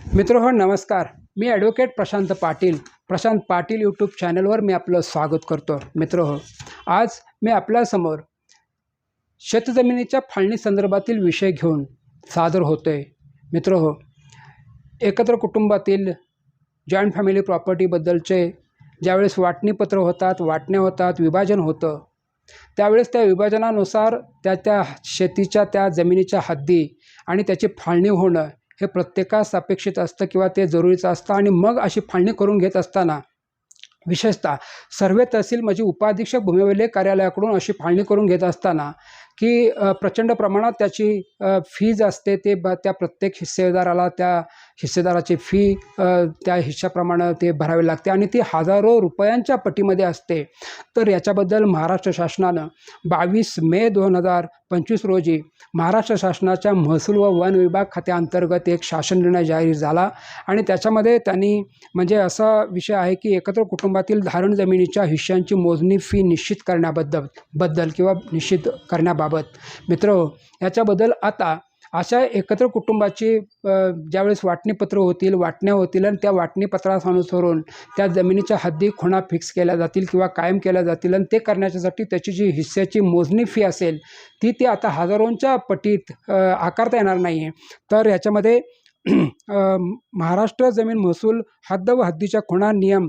मित्र हो नमस्कार. मी ॲडव्होकेट प्रशांत पाटील. प्रशांत पाटील यूट्यूब चॅनलवर मी आपलं स्वागत करतो. मित्र हो आज मी आपल्यासमोर शेतजमिनीच्या फाळणी संदर्भातील विषय घेऊन सादर होतो आहे मित्र हो एकत्र कुटुंबातील जॉईंट फॅमिली प्रॉपर्टीबद्दलचे ज्यावेळेस वाटणीपत्र होतात वाटण्या होतात विभाजन होतं त्यावेळेस त्या विभाजनानुसार त्या त्या शेतीच्या त्या जमिनीच्या हद्दी आणि त्याची फाळणी होणं हे प्रत्येकास अपेक्षित असतं किंवा ते जरुरीचं असतं आणि मग अशी फाळणी करून घेत असताना विशेषतः सर्वे तहसील म्हणजे उपाधीक्षक भूमिविलेख कार्यालयाकडून अशी फाळणी करून घेत असताना की प्रचंड प्रमाणात त्याची फीज असते ते ब त्या प्रत्येक हिस्सेदाराला त्या हिस्सेदाराची फी त्या हिश्श्याप्रमाणे ते भरावी लागते आणि ती हजारो रुपयांच्या पटीमध्ये असते. तर याच्याबद्दल महाराष्ट्र शासनानं बावीस मे दोन हजार पंचवीस रोजी महाराष्ट्र शासनाच्या महसूल व वन विभाग खात्याअंतर्गत एक शासन निर्णय जाहीर झाला. आणि त्याच्यामध्ये त्यांनी म्हणजे असा विषय आहे की एकत्र कुटुंबातील धारण जमिनीच्या हिश्श्यांची मोजणी फी निश्चित करण्याबद्दल बद्दल किंवा निश्चित करण्याबाबत. मित्र याच्याबद्दल आता अशा एकत्र कुटुंबाची ज्यावेळेस वाटणीपत्र होतील वाटण्या होतील आणि त्या वाटणीपत्रास अनुसरून त्या जमिनीच्या हद्दी खुणा फिक्स केल्या जातील किंवा कायम केल्या जातील आणि ते करण्याच्यासाठी त्याची जी हिस्स्याची मोजणी फी असेल ती ती आता हजारोंच्या पटीत आकारता येणार नाही आहे तर ह्याच्यामध्ये महाराष्ट्र जमीन महसूल हद्द व हद्दीच्या खुणा नियम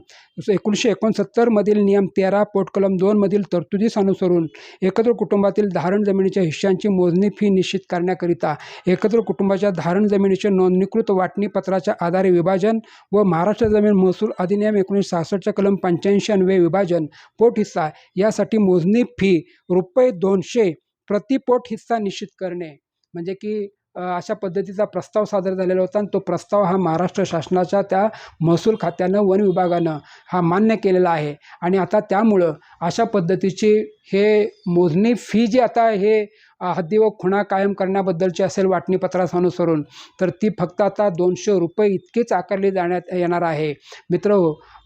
एकोणीसशे एकोणसत्तरमधील नियम तेरा पोटकलम दोनमधील तरतुदीस अनुसरून एकत्र कुटुंबातील धारण जमिनीच्या हिश्श्यांची मोजणी फी निश्चित करण्याकरिता एकत्र कुटुंबाच्या धारण जमिनीचे नोंदणीकृत वाटणीपत्राच्या आधारे विभाजन व महाराष्ट्र जमीन महसूल अधिनियम एकोणीसशे सहासष्टच्या कलम पंच्याऐंशी अन्वये विभाजन पोट हिस्सा यासाठी मोजणी फी रुपये दोनशे प्रति पोट हिस्सा निश्चित करणे. म्हणजे की अशा पद्धतीचा प्रस्ताव सादर झालेला होता आणि तो प्रस्ताव हा महाराष्ट्र शासनाच्या त्या महसूल खात्यानं वन विभागानं हा मान्य केलेला आहे. आणि आता त्यामुळं अशा पद्धतीची हे मोजणी फी जी आता हे हद्दी व खुणा कायम करण्याबद्दलची असेल वाटणीपत्रास अनुसरून तर ती फक्त आता दोनशे रुपये इतकीच आकारली जाण्यात येणार आहे. मित्र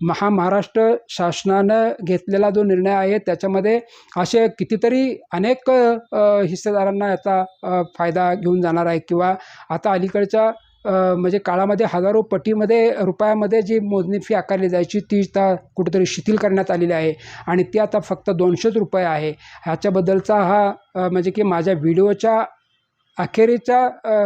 महा महाराष्ट्र शासनानं घेतलेला जो निर्णय आहे त्याच्यामध्ये असे कितीतरी अनेक हिस्सेदारांना याचा फायदा घेऊन जाणार आहे किंवा आता अलीकडच्या म्हणजे काळामध्ये हजारो पटीमध्ये रुपयामध्ये जी मोजणी फी आकारली जायची ती आता कुठेतरी शिथिल करण्यात आलेली आहे. आणि ती आता फक्त दोनशेच रुपये आहे. ह्याच्याबद्दलचा हा म्हणजे की माझ्या व्हिडिओच्या अखेरीच्या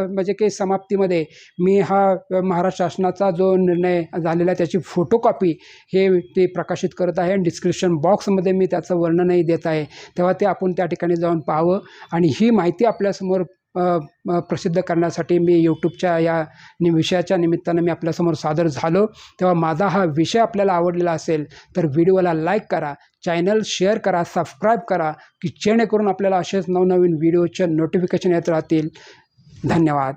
म्हणजे की समाप्तीमध्ये मी हा महाराष्ट्र शासनाचा जो निर्णय झालेला आहे त्याची फोटोकॉपी हे ते प्रकाशित करत आहे आणि डिस्क्रिप्शन बॉक्समध्ये मी त्याचं वर्णनही देत आहे. तेव्हा ते आपण त्या ठिकाणी जाऊन पाहावं. आणि ही माहिती आपल्यासमोर प्रसिद्ध करण्यासाठी मी यूट्यूबच्या या नि विषयाच्या निमित्तानं मी आपल्यासमोर सादर झालो. तेव्हा माझा हा विषय आपल्याला आवडलेला असेल तर व्हिडिओला लाईक करा चॅनल शेअर करा सबस्क्राईब करा की जेणेकरून आपल्याला असेच नवनवीन व्हिडिओचे नोटिफिकेशन येत राहतील. धन्यवाद.